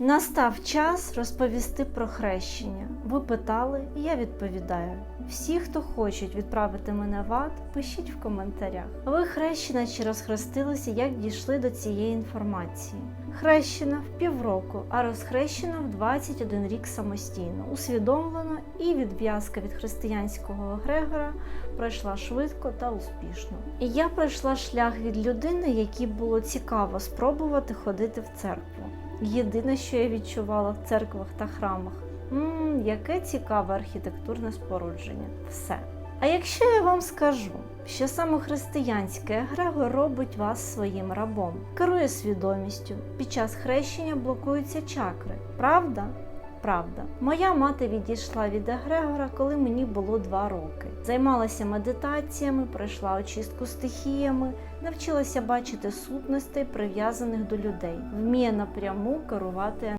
Настав час розповісти про хрещення. Ви питали, і я відповідаю. Всі, хто хочуть відправити мене в ад, пишіть в коментарях. Ви хрещена чи розхрестилися, як дійшли до цієї інформації. Хрещена в півроку, а розхрещена в 21 рік самостійно, усвідомлено і відв'язка від християнського Грегора пройшла швидко та успішно. І я пройшла шлях від людини, якій було цікаво спробувати ходити в церкву. Єдине, що я відчувала в церквах та храмах, мм, яке цікаве архітектурне спорудження. Все. А якщо я вам скажу, що саме християнське егрегор робить вас своїм рабом, керує свідомістю, під час хрещення блокуються чакри, правда? Правда, моя мати відійшла від Егрегора, коли мені було два роки. Займалася медитаціями, пройшла очистку стихіями, навчилася бачити сутностей, прив'язаних до людей, вміє напряму керувати